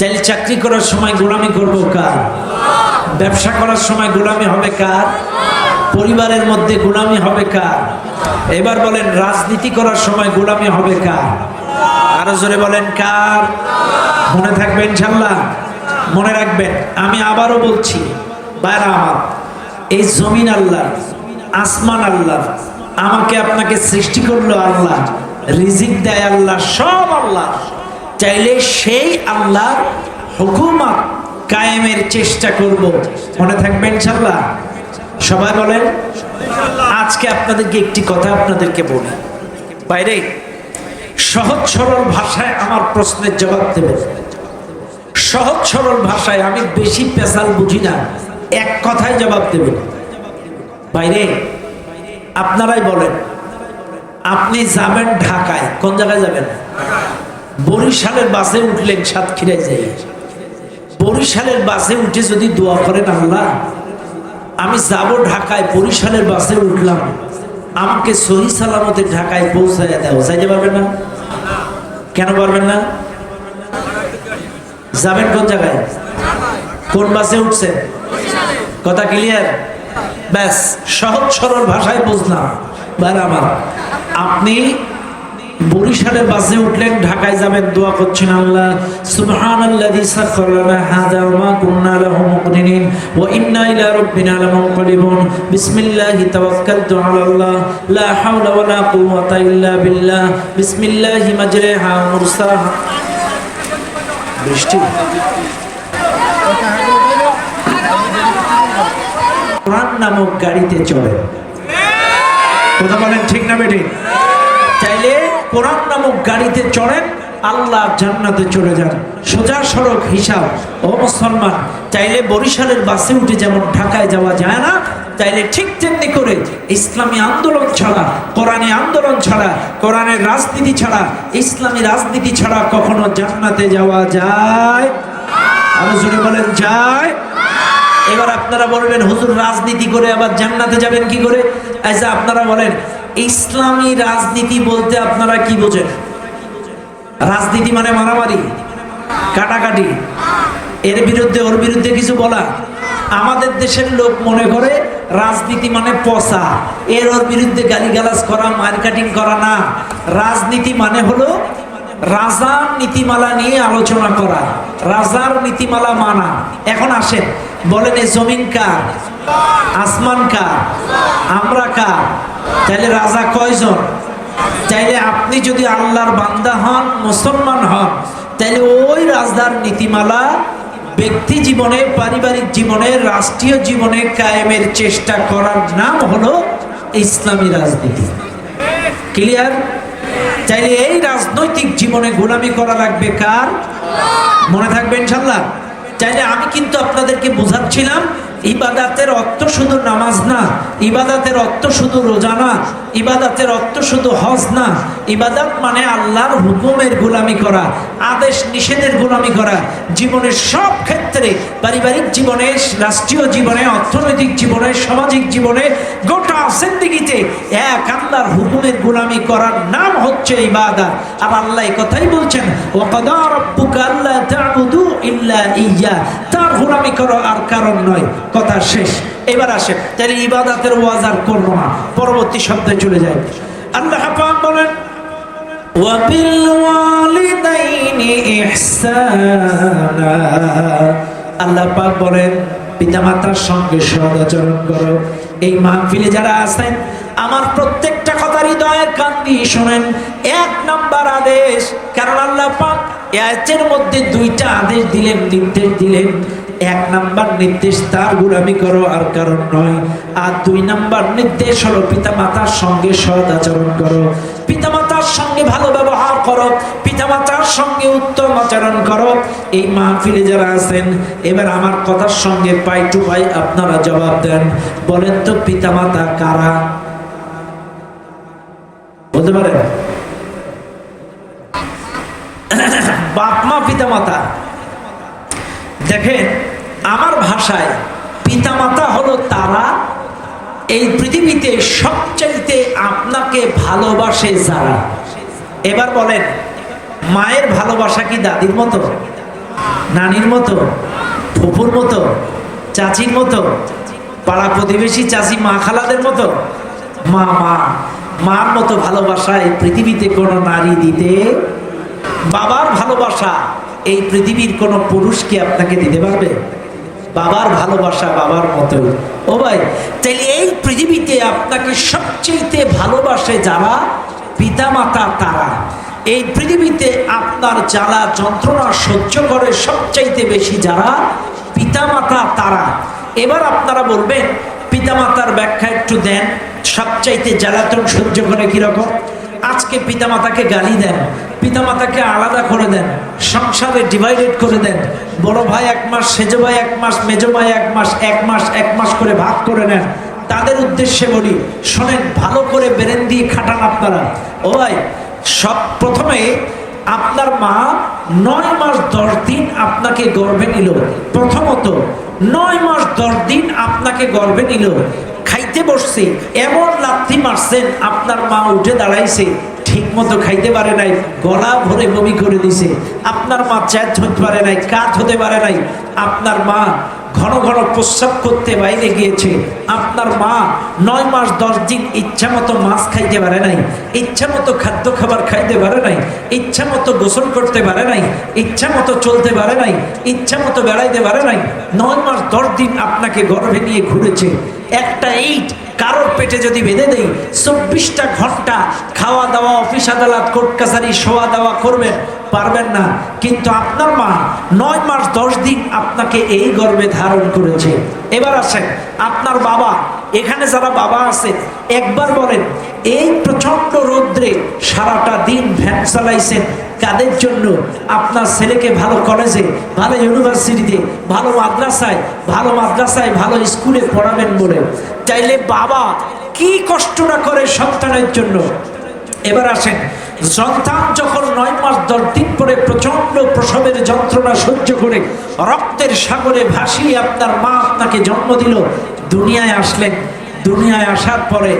চাইলে চাকরি করার সময় গোলামি করব কার? ব্যবসা করার সময় গোলামি হবে কার? পরিবারের মধ্যে গোলামি হবে কার? এবার বলেন, রাজনীতি করার সময় গোলামি হবে কার? আরও জোরে বলেন, কার? মনে থাকবে ইনশাল্লাহ? মনে রাখবেন, আমি আবারও বলছি, বাইরা আমার, এই জমিন আল্লাহ আসমান আল্লাহ আমাকে আপনাকে সৃষ্টি করল আল্লাহ, রিজিক দেয় আল্লাহ, সব আল্লাহ চাইলে সেই আল্লাহ হুকুমত কায়েমের চেষ্টা করব। মনে থাকবেন ইনশাল্লাহ সবাই বলেন, আজকে আপনাদেরকে একটি কথা আপনাদেরকে বলি। বাইরে, সহজ সরল ভাষায় আমার প্রশ্নের জবাব দেবেন সহজ সরল ভাষায় আমি বেশি পেশাল বুঝি না, এক কথায় জবাব দেবেন বাইরে, আপনারাই বলেন, আপনি যাবেন ঢাকায়, কোন জায়গায় যাবেন? বরিশালের বাসে উঠলেন সাতক্ষীরায় যাই। বরিশালের বাসে উঠে যদি দোয়া করেন আল্লাহ আমি যাব ঢাকায়, বরিশালের বাসে উঠলাম। আমাকে সহি সালামতে ঢাকায় পৌঁছায় দেও। যাইতে পারবেন না? কেন পারবেন না? যাবেন কোন জায়গায়? কোন বাসে উঠছেন? কথা ক্লিয়ার ব্যাস, সহজ সরল ভাষায় বুঝলাম। আমার আপনি বরিশালের বাসে উঠলেন, ঢাকায় যাবেন, দোয়া করছেন আল্লাহ। সুবহানাল্লাযী সাখারা লানা হাযা ওয়া লাহু মুকরিনিন ওয়া ইন্না ইলা রাব্বিনা বিসমিল্লাহি তাওয়াক্কালতু লা হাওলা ওয়া লা কুওয়াতা ইল্লা বিল্লাহ। বিসমিল্লাহি মাজরিহা ওয়া মুরসালাহা বৃষ্টি। কোরআন নামক গাড়িতে চলে কথা বলেন ঠিক না বেটি চাইলে কোরআন নামক গাড়িতে চড়েন, আল্লাহ জান্নাতে চলে যান। সোজা সড়ক হিসাব, ও মুসলমান, চাইলে বরিশালের বাসে উঠে যেমন ঢাকায় যাওয়া যায় না, চাইলে ঠিক তেমনি করে ইসলামী আন্দোলন ছাড়া, কোরআনী আন্দোলন ছাড়া, কোরআনের রাজনীতি ছাড়া, ইসলামী রাজনীতি ছাড়া কখনো জান্নাতে যাওয়া যায়। জোরে বলেন, যায়। এবার আপনারা বলবেন, হুজুর, রাজনীতি করে আবার জান্নাতে যাবেন কি করে? আচ্ছা আপনারা বলেন ইসলামী রাজনীতি বলতে আপনারা কি বোঝেন? রাজনীতি মানে মারামারি, কাটাকাটি। এর বিরুদ্ধে, ওর বিরুদ্ধে কিছু বলা? আমাদের দেশের লোক মনে করে রাজনীতি মানে পচা। এর ওর বিরুদ্ধে গালিগালাজ করা মার্কেটিং করা না। রাজনীতি মানে হলো রাজার নীতিমালা নিয়ে আলোচনা করা, রাজার নীতিমালা মানা। এখন আসেন বলেন, এ জমিন কার? আসমান কার? আমরা কার? তাহলে রাজা কয়জন? চাইলে আপনি যদি আল্লাহর বান্দা হন, মুসলমান হন তাহলে ওই রাজদার নীতিমালা ব্যক্তি জীবনে, পারিবারিক জীবনে, রাষ্ট্রীয় জীবনে কায়েমের চেষ্টা করার নাম হলো ইসলামী রাজনীতি। ক্লিয়ার চাইলে এই রাজনৈতিক জীবনে গোলামি করা লাগবে কার? মনে থাকবে ইনশাল্লাহ? চাইলে আমি কিন্তু আপনাদেরকে বোঝাচ্ছিলাম ইবাদাতের অর্থ শুধু নামাজ না, ইবাদাতের অর্থ শুধু রোজা না, ইবাদাতের অর্থ শুধু হজ না। ইবাদাত মানে আল্লাহর হুকুমের গোলামি করা, আদেশ নিষেধের গোলামি করা। জীবনের সব ক্ষেত্রে, পারিবারিক জীবনে, রাষ্ট্রীয় জীবনে, অর্থনৈতিক জীবনে, সামাজিক জীবনে, গোটা জিন্দিগিতে এক আল্লাহর হুকুমের গোলামি করার নাম হচ্ছে ইবাদত। আর আল্লাহ কথাই বলছেন ইল্লা ইয়্যা তার গোলামি করো আর কারণ নয়। কথা শেষ। এবার আসে তাহলে ইবাদাতের ওয়াজ আর করব না। পরবর্তী শব্দে চলে যায় আল্লাহ পাক বলেন আল্লাহ পাক বলেন পিতা মাতার সঙ্গে সদাচরণ করো। এই মাহফিলে যারা আছেন, আমার প্রত্যেকটা কথা হৃদয়ের কান শোনেন। এক নম্বর আদেশ, কারণ আল্লাহ পাক এর মধ্যে দুইটা আদেশ দিলেন, নির্দেশ দিলেন। এক নাম্বার নির্দেশ তার গোলামি করো, আর কারণ নয়। আর দুই নাম্বার নির্দেশ হলো পিতা মাতার সঙ্গে সদ আচরণ করো। পিতা মাতার সঙ্গে ভালো ব্যবহার করো পিতা মাতার সঙ্গে উত্তম আচরণ করো। এই মাহফিলে যারা আছেন, এবার আমার কথার সঙ্গে পাই টু পাই আপনারা জবাব দেন। বলেন তো পিতা মাতা কারা? বলতে পারেন? বাপ মা পিতা মাতা দেখেন, আমার ভাষায় পিতামাতা হলো তারা। এই পৃথিবীতে সবচাইতে আপনাকে ভালোবাসে যারা। এবার বলেন, মায়ের ভালোবাসা কি দাদির মতো, নানির মতো ফুপুর মতো, চাচির মতো, পাড়া প্রতিবেশী চাচি মা খালাদের মতো? মা মা, মার মতো ভালোবাসা এই পৃথিবীতে কোনো নারী দিতে? বাবার ভালোবাসা এই পৃথিবীর কোনো পুরুষ কি আপনাকে দিতে পারবে? বাবার ভালোবাসা বাবার মতো। ও ভাই তাহলে এই পৃথিবীতে আপনাকে সবচেয়ে ভালোবাসে যারা? পিতামাতা তারা। এই পৃথিবীতে আপনার জ্বালা যন্ত্রণা সহ্য করে সবচাইতে বেশি যারা? পিতামাতা তারা। এবার আপনারা বলবেন, পিতামাতার ব্যাখ্যা একটু দেন, সবচাইতে জ্বালাতন সহ্য করে কীরকম? আজকে পিতামাতাকে গালি দেন, পিতামাতাকে আলাদা করে দেন, সংসারে ডিভাইডেড করে দেন, বড় ভাই এক মাস, সেজো ভাই এক মাস, মেজো ভাই এক মাস এক মাস এক মাস করে ভাগ করে নেন। তাদের উদ্দেশ্যে বলি, শোনেন, ভালো করে বেরেন দিয়ে খাটান আপনারা। ও ভাই, সব প্রথমে আপনার মা নয় মাস দশ দিন আপনাকে গর্ভে নিল। প্রথমত, নয় মাস দশ দিন আপনাকে গর্ভে নিল। খাইতে বসছি, এমন লাথি মারছেন, আপনার মা উঠে দাঁড়াইছে ঠিক মতো খাইতে পারে নাই, গলা ভরে বমি করে দিছে। আপনার মা চ্যাট হতে পারে নাই কাত হতে পারে নাই। আপনার মা ঘন ঘন প্রস্রাব করতে বাইরে গিয়েছে। আপনার মা নয় মাস, দশ দিন ইচ্ছা মতো মাছ খাইতে পারে নাই, ইচ্ছা মতো খাদ্য খাবার খাইতে পারে নাই, ইচ্ছা মতো গোসল করতে পারে নাই, ইচ্ছা মতো চলতে পারে নাই, ইচ্ছা মতো বেড়াইতে পারে নাই। নয় মাস, দশ দিন আপনাকে গর্ভে নিয়ে ঘুরেছে। একটা এইট কারোর পেটে যদি বেঁধে দেই, চব্বিশটা ঘণ্টা খাওয়া দাওয়া, অফিস আদালত, কোর্ট কাছারি শোয়া দাওয়া করবেন। পারবেন না। কিন্তু আপনার মা নয় মাস দশ দিন আপনাকে এই গর্বে ধারণ করেছে। এবার আসেন, আপনার বাবা, এখানে যারা বাবা আছে, একবার বলেন, এই প্রচণ্ড রৌদ্রে সারাটা দিন ভ্যান চালাইছেন, কাদের জন্য? আপনার ছেলেকে ভালো কলেজে ভালো ইউনিভার্সিটিতে ভালো মাদ্রাসায় ভালো মাদ্রাসায়, ভালো স্কুলে পড়াবেন বলে। চাইলে বাবা কি কষ্টটা করে সন্তানের জন্য এবার আসেন। সন্তান যখন নয় মাস দশ দিন পরে প্রচণ্ড প্রসবের যন্ত্রণা সহ্য করে রক্তের সাগরে ভাসিয়ে আপনার মা আপনাকে জন্ম দিল। দুনিয়ায় আসলেন। দুনিয়ায় আসার পরে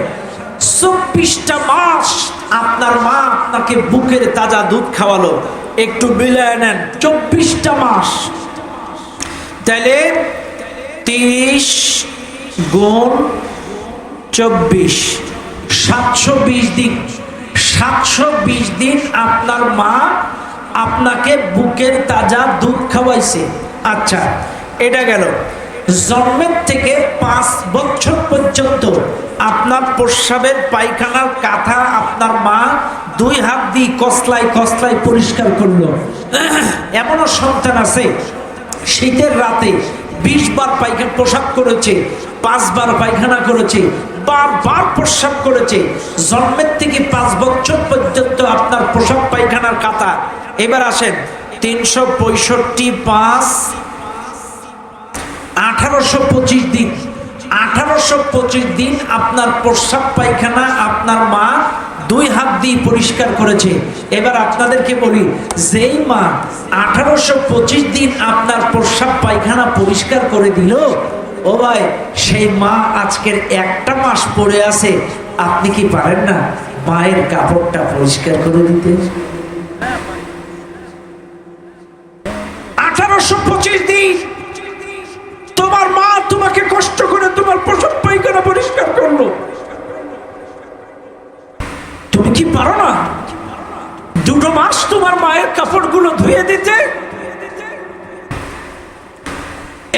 চব্বিশটা মাস আপনার মা আপনাকে বুকের তাজা দুধ খাওয়ালো। একটু বিলায় নেন। চব্বিশটা মাস। তাহলে তিরিশ গুণ চব্বিশ, সাতশো বিশ দিন। সাতশো বিশ দিন আপনার মা আপনাকে বুকের তাজা দুধ খাওয়াইছে। আচ্ছা এটা গেল। জন্মের থেকে পাঁচ বছর পর্যন্ত আপনার প্রস্রাবের পায়খানার কাঁথা আপনার মা দুই হাত দিয়ে কসলাই কসলাই পরিষ্কার করল। এমনও সন্তান আছে, শীতের রাতে বিশ বার পায়খানা পোশাক করেছে পাঁচবার পায়খানা করেছে বারবার প্রস্রাব করেছে। জন্মের থেকে পাঁচ বছর পর্যন্ত আপনার প্রসাব পায়খানার কাতা এবার আসেন, তিনশো পঁয়ষট্টি পাঁচ, আঠারোশো পঁচিশ দিন। আঠারোশো পঁচিশ দিন আপনার প্রস্রাব পায়খানা আপনার মা দুই হাত দিয়ে পরিষ্কার করেছে। এবার আপনাদেরকে বলি, যেই মা আঠারোশো পঁচিশ দিন আপনার প্রস্রাব পায়খানা পরিষ্কার করে দিল, ও ভাই, সেই মা আজকের একটা মাস পরে আছে, আপনি কি পারেন না মায়ের কাপড়টা পরিষ্কার করে দিতে আঠারোশো পঁচিশ দিন তোমার মা তোমাকে কষ্ট করে তোমার প্রসব পায়খানা পরিষ্কার করল তুমি কি পারো না দুটো মাস তোমার মায়ের কাপড়গুলো ধুয়ে দিতে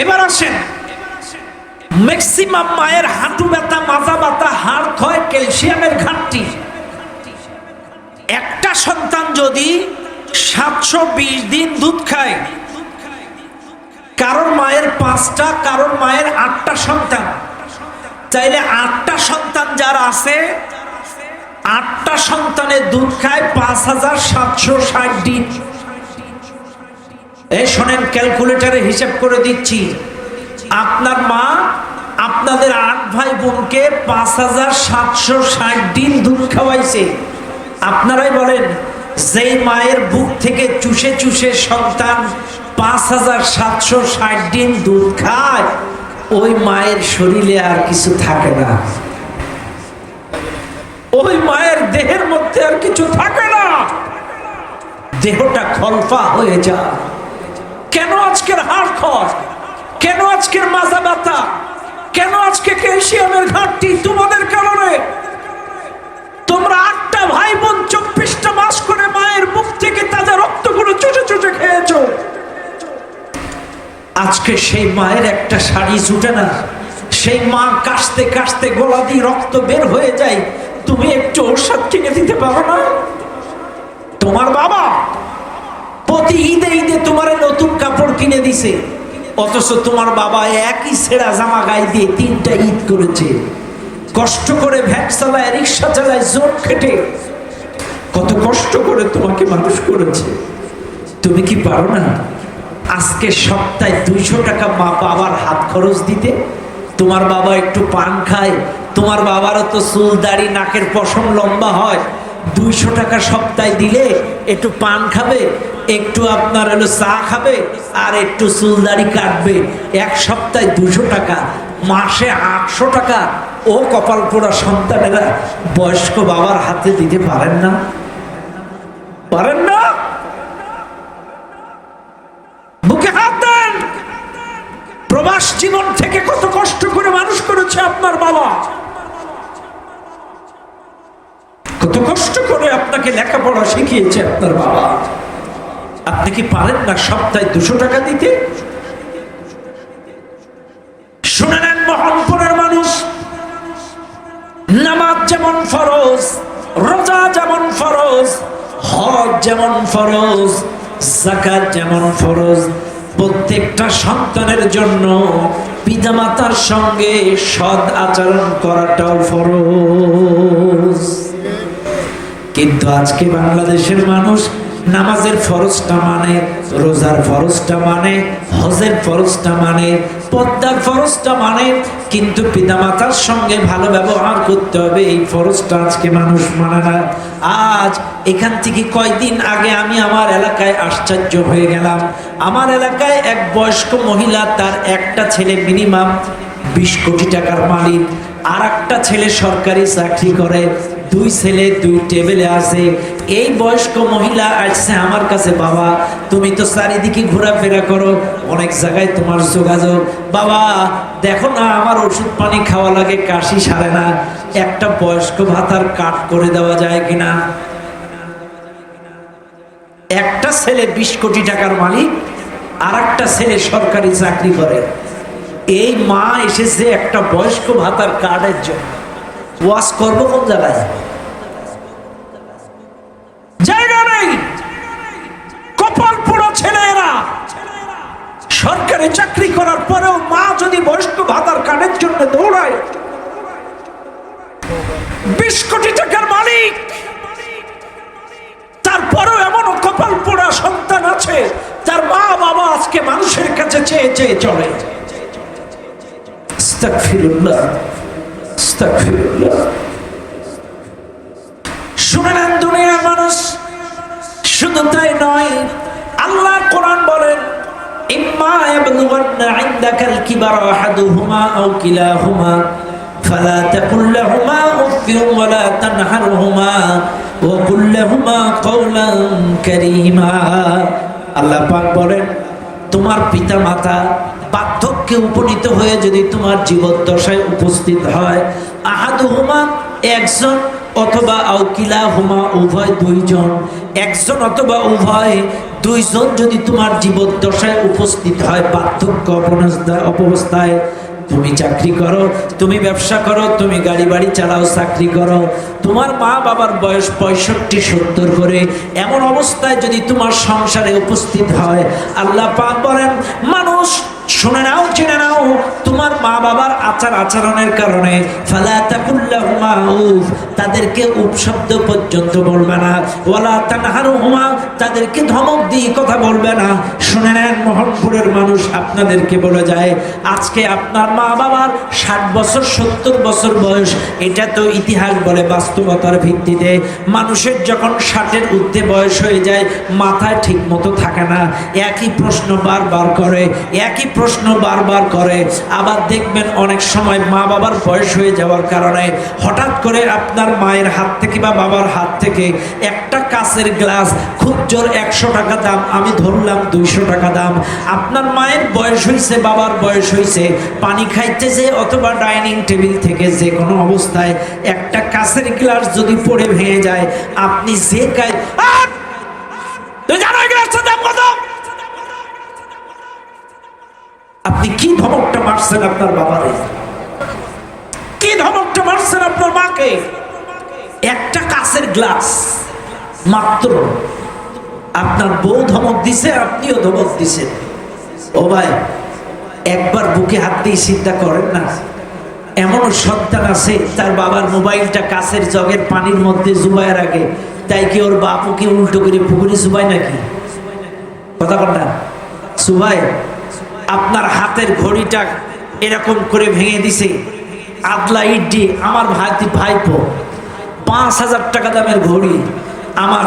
এবার আসেন। ম্যাক্সিমাম মায়ের হাঁটু ব্যথা মাজা ব্যথা, হাড় ক্ষয়, ক্যালসিয়ামের ঘাটতি। একটা সন্তান যদি সাতশো বিশ দিন দুধ খায়, কারোর মায়ের পাঁচটা, কারোর মায়ের আটটা সন্তান। চাইলে আটটা সন্তান যার আছে, আটটা সন্তানের দুধ খায় পাঁচ হাজার সাতশো ষাট দিন। এই শোনেন, ক্যালকুলেটারে হিসাব করে দিচ্ছি। আপনার মা আপনাদের আট ভাই বোনকে পাঁচ হাজার সাতশো ষাট দিন দুধ খাওয়াইছে। আপনারাই বলেন, যেই মায়ের বুক থেকে চুষে চুষে সন্তান পাঁচ হাজার সাতশো ষাট দিন দুধ খায়, ওই মায়ের শরীরে আর কিছু থাকে না। ওই মায়ের দেহের মধ্যে আর কিছু থাকে না। দেহটা খলফা হয়ে যায়। কেন আজকের হাড় খর কেন আজকের মাজা ব্যথা? কেন আজকে ক্যালসিয়ামের ঘাটতি তোমাদের কারণে? তোমরা আটটা ভাই বোন চব্বিশটা মাস করে মায়ের মুখ থেকে তাজা রক্তগুলো চুষে চুষে খেয়েছো। আজকে সেই মায়ের একটা শাড়ি ছুটে না। সেই মা কাশতে কাশতে গলা দিয়ে রক্ত বের হয়ে যায়। তুমি একটু ওষুধ কিনে দিতে পারো না? তোমার বাবা প্রতি ঈদে ঈদে তোমার দিছে। অথচ তোমার বাবা একই ছেঁড়া জামা গায়ে দিয়ে তিনটা ঈদ করেছে। কষ্ট করে ভ্যান চালায়, রিক্সা চালায়, জোর খেটে। কত কষ্ট করে তোমাকে মানুষ করেছে। তুমি কি পারো না আজকে সপ্তাহে দুইশো টাকা মা বাবার হাত খরচ দিতে? তোমার বাবা একটু পান খায়, তোমার বাবারও তো চুল দাড়ি, নাকের পশম লম্বা হয়। দুইশো টাকা সপ্তাহে দিলে একটু পান খাবে, একটু আপনার হলো চা খাবে, আর একটু চুল দাড়ি কাটবে। এক সপ্তাহে দুশো টাকা, মাসে আটশো টাকা। ও কপাল পোড়া সন্তানেরা বয়স্ক বাবার হাতে দিতে পারেন না? পারেন না? বুকে হাত দেন। প্রবাস জীবন থেকে কত কষ্ট করে মানুষ করেছে আপনার বাবা। কত কষ্ট করে আপনাকে লেখাপড়া শিখিয়েছে আপনার বাবা। আপনি কি পারেন না সপ্তাহে দুশো টাকা দিতে? শুনে নেন মোহনপুরের মানুষ, নামাজ যেমন ফরজ, রোজা যেমন ফরজ, হজ যেমন ফরজ জাকাত যেমন ফরজ, প্রত্যেকটা সন্তানের জন্য পিতামাতার সঙ্গে সৎ আচরণ করাটাও ফরজ। কিন্তু আজকে বাংলাদেশের মানুষ নামাজের ফরজটা মানে রোজার ফরজটা মানে হজের ফরজটা মানে পদ্মার ফরজটা মানে কিন্তু পিতামাতার সঙ্গে ভালো ব্যবহার করতে হবে। এই ফরজটা আজকে মানুষ মানে না। আজ এখান থেকে কয়দিন আগে আমি আমার এলাকায় আশ্চর্য হয়ে গেলাম। আমার এলাকায় এক বয়স্ক মহিলা, তার একটা ছেলে মিনিমাম বিশ কোটি টাকার মালিক আর ছেলে সরকারি চাকরি করে। দুই ছেলে, দুই টেবিলে আছে। এই বয়স্ক মহিলা আসছে আমার কাছে, বাবা, তুমি তো চারিদিকে ঘোরাফেরা করো, অনেক জায়গায় তোমার যোগাযোগ। বাবা, দেখো না, আমার ওষুধ পানি খাওয়া লাগে, কাশি সারে না। একটা বয়স্ক ভাতার কাট করে দেওয়া যায় কিনা? একটা ছেলে বিশ কোটি টাকার মালিক আর একটা ছেলে সরকারি চাকরি করে। এই মা এসেছে একটা বয়স্ক ভাতার কার্ডের জন্য। ওয়াশ করব কোন জায়গায়? জায়গা নেই। কপাল ছেলেরা। সরকারি চাকরি করার পরেও মা যদি বয়স্ক ভাতার জন্য দৌড়ায়, বিশ কোটি টাকার মালিক। তারপরেও এমনও কপাল পোড়া সন্তান আছে তার মা বাবা আজকে মানুষের কাছে চেয়ে চেয়ে চলে। আস্তাগফিরুল্লাহ। শুনে নেন দুনিয়ার মানুষ, শুধু তাই নয় আল্লাহ কোরআন বলেন, ইম্মা ইয়াবলুগান্না ইনদাকাল কিবারা আহাদুহুমা আও কিলাহুমা, ফালা তাকুল লাহুমা উফ ওয়া লা তানহারহুমা, ওয়া কুল লাহুমা কওলান কারীমা। আল্লাহ পাক বলেন, তোমার পিতা মাতা বার্ধক্যে উপনীত হয়ে যদি তোমার জীবদ্দশায় উপস্থিত হয়, আহাদুহুমা একজন অথবা আউকিলা হুমা উভয় দুইজন। একজন অথবা উভয় দুইজন যদি তোমার জীবদ্দশায় উপস্থিত হয় অবনস্থায় অবস্থায় তুমি চাকরি করো, তুমি ব্যবসা করো, তুমি গাড়ি বাড়ি চালাও, চাকরি করো, তোমার মা বাবার বয়স পঁয়ষট্টি, সত্তর করে, এমন অবস্থায় যদি তোমার সংসারে উপস্থিত হয়, আল্লাহ পাক বলেন, মানুষ শুনে নাও, জেনে নাও, তোমার মা বাবার আচার আচরণের কারণে তাদেরকে উপশব্দ পর্যন্ত বলবে না। ওয়ালা তানহারুহুমা, তাদেরকে ধমক দিয়ে কথা বলবে না। শুনে নেন, মোহনপুরের মানুষ আপনাদেরকে বলে যায়, আজকে আপনার মা বাবার ষাট বছর, সত্তর বছর বয়স, এটা তো ইতিহাস বলে বাস্তবতার ভিত্তিতে। মানুষের যখন ষাটের ঊর্ধ্বে বয়স হয়ে যায়, মাথায় ঠিক মতো থাকে না। একই প্রশ্ন বারবার করে, একই প্রশ্ন বারবার করে, আবার দেখবেন অনেক সময় মা বাবার বয়স হয়ে যাওয়ার কারণে হঠাৎ করে আপনার মায়ের হাত থেকে বা বাবার হাত থেকে একটা কাঁচের গ্লাস, খুব জোর একশো টাকা দাম, আমি ধরলাম দুইশো টাকা দাম। আপনার মায়ের বয়স হয়েছে বাবার বয়স হয়েছে পানি খাইতেছে অথবা ডাইনিং টেবিল থেকে যে কোনো অবস্থায় একটা কাঁচের গ্লাস যদি পড়ে ভেঙে যায়, আপনি যে কাজ তুই জানো এই গ্লাসটার দাম কত আপনি কি ধমকটা মারছেন আপনার বাবারে? কি ধমকটা মারছেন আপনার মাকে? একটা কাঁচের গ্লাস মাত্র। আপনার বউ ধমক দিছে, আপনিও ধমক দিছেন। ও ভাই, একবার বুকে হাত দিয়ে চিন্তা করেন না। এমনও সন্তান আছে, তার বাবার মোবাইলটা কাছের জগের পানির মধ্যে জুবায়ের আগে তাই কি ওর বাপুকে উল্টো করে পুকুরে জুবাই নাকি? কথা বল না। সুভাই আপনার হাতের ঘড়িটা এরকম করে ভেঙে দিছে। আদলা ইডি আমার ভাই ভাইপো, পাঁচ হাজার টাকা দামের ঘড়ি। আমার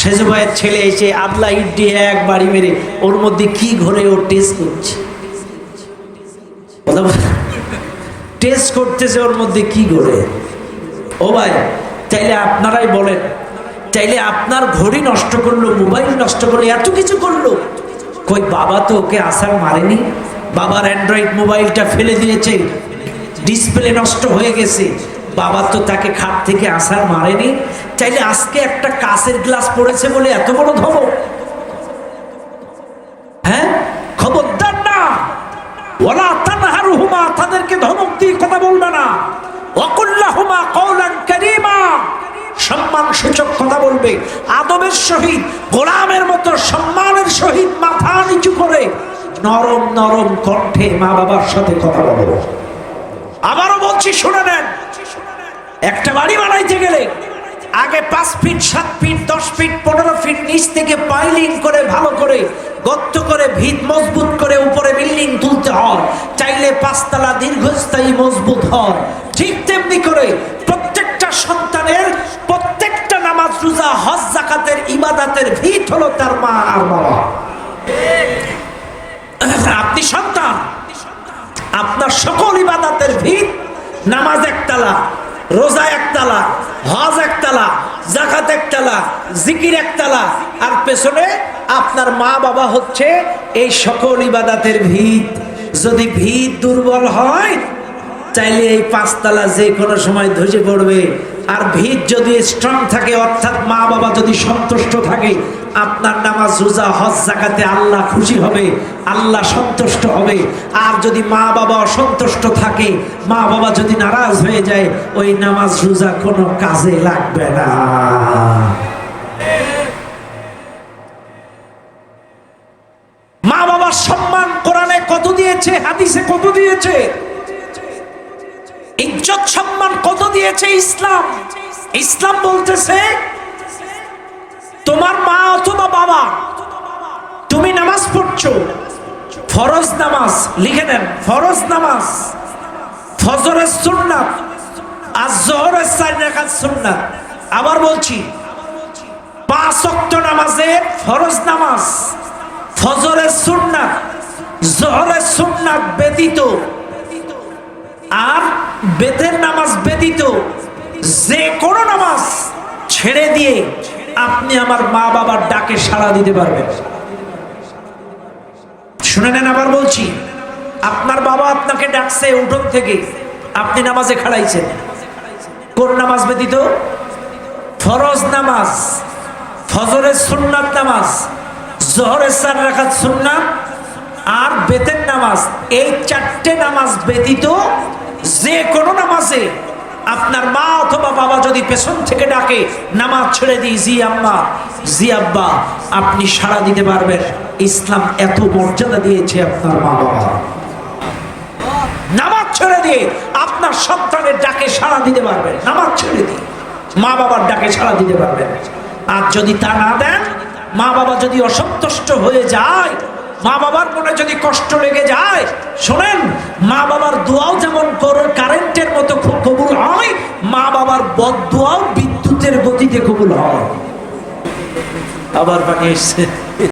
সেজু ভাইয়ের ছেলে এসে আদলা ইডি এক বাড়ি মেরে ওর মধ্যে কি ঘরে ও টেস্ট করছে? টেস্ট করতেছে ওর মধ্যে কি ঘরে? ও ভাই চাইলে আপনারাই বলেন চাইলে আপনার ঘড়ি নষ্ট করল, মোবাইল নষ্ট করল, এত কিছু করল। কই, বাবা তো ওকে আসার মারেনি। বাবার অ্যান্ড্রয়েড মোবাইলটা ফেলে দিয়েছে। ডিসপ্লে নষ্ট হয়ে গেছে। বাবা তো তাকে খাট থেকে আসার মারেনি। চাইলে আজকে একটা কাঁচের গ্লাস পড়েছে বলে এত বড় ধমক? হ্যাঁ? খবরদার না। ওলা তাদেরকে ধমক দিয়ে কথা বলবে না। কারীমা সম্মান সূচক কথা বলবে। আদবের সহিত, গোলামের মতো সম্মানের সহিত মাথা নিচু করে নরম নরম কণ্ঠে মা বাবার সাথে কথা বলব আবারও বলছি, শুনে নেন। একটা বাড়ি বানাইতে গেলে আগে পাঁচ ফিট, সাত ফিট, দশ ফিট, পনেরো ফিট নিচ থেকে পাইলিং করে ভালো করে গর্ত করে ভিত মজবুত করে উপরে বিল্ডিং তুলতে হয়। চাইলে পাঁচতলা দীর্ঘস্থায়ী মজবুত হয়। ঠিক তেমনি করে প্রত্যেকটা সন্তানের রোজা, হজ, জাকাতের ইবাদাতের ভিত হলো তার মা আর বাবা। আপনি সন্তান, আপনার সকল ইবাদাতের ভিত নামাজ একতলা, রোজা একতলা, হজ একতলা, জাকাত একতলা, জিকির একতলা, আর পেছনে আপনার মা বাবা হচ্ছে এই সকল ইবাদাতের ভিত। যদি ভিত দুর্বল হয় চাইলে এই পাঁচতলা যে কোনো সময় ধসে পড়বে। আর ভিত যদি স্ট্রং থাকে, অর্থাৎ মা বাবা যদি সন্তুষ্ট থাকে, আপনার নামাজ, রোজা, হজ জাকাতে আল্লাহ খুশি হবে, আল্লাহ সন্তুষ্ট হবে। আর যদি মা বাবা অসন্তুষ্ট থাকে, মা বাবা যদি নারাজ হয়ে যায়, ওই নামাজ, রোজা কোনো কাজে লাগবে না। মা বাবার সম্মান কোরআনে কত দিয়েছে, হাদিসে কত দিয়েছে? ইজ্জত সম্মান কত দিয়েছে ইসলাম? ইসলাম বলতেছে, তোমার মা অথবা বাবা, তুমি নামাজ পড়ছো, ফরজ নামাজ, লিখে নেন, ফরজ নামাজ, ফজরের সুন্নাত, আর জহরের চার রাকাত সুন্নাত। আবার বলছি, পাঁচ ওয়াক্ত নামাজে ফরজ নামাজ, ফজরের সুন্নাত, জহরের সুন্নাত ব্যতীত আর বেতের নামাজ ব্যতীত যে কোনো নামাজ ছেড়ে দিয়ে আপনি আমার মা বাবার ডাকে সাড়া দিতে পারবেন। শুনে নেন আবার বলছি, আপনার বাবা আপনাকে ডাকছে উঠোন থেকে, আপনি নামাজে খাড়াইছেন। কোন নামাজ ব্যতীত? ফরজ নামাজ, ফজরের সুন্নাত নামাজ, জহরের চার রাখাত সুন্নাত আর বেতের নামাজ, এই চারটে নামাজ ব্যতীত যে কোনো নামাজে আপনার মা অথবা বাবা যদি পেছন থেকে ডাকে, নামাজ ছেড়ে দিই, জি আম্মা, জি আব্বা, আপনি সাড়া দিতে পারবেন। ইসলাম এত মর্যাদা দিয়েছে আপনার মা বাবা। নামাজ ছেড়ে দিয়ে আপনার সন্তানের ডাকে সাড়া দিতে পারবেন। নামাজ ছেড়ে দিয়ে মা বাবার ডাকে সাড়া দিতে পারবেন। আর যদি তা না দেন, মা বাবা যদি অসন্তুষ্ট হয়ে যায় মা বাবার মনে যদি কষ্ট লেগে যায়, শোনেন, মা বাবার দোয়াও যেমন করো- কারেন্টের মতো কবুল হয়, মা বাবার বদ দোয়াও বিদ্যুতের গতিতে কবুল হয়। আবার বানিয়ে এসছে।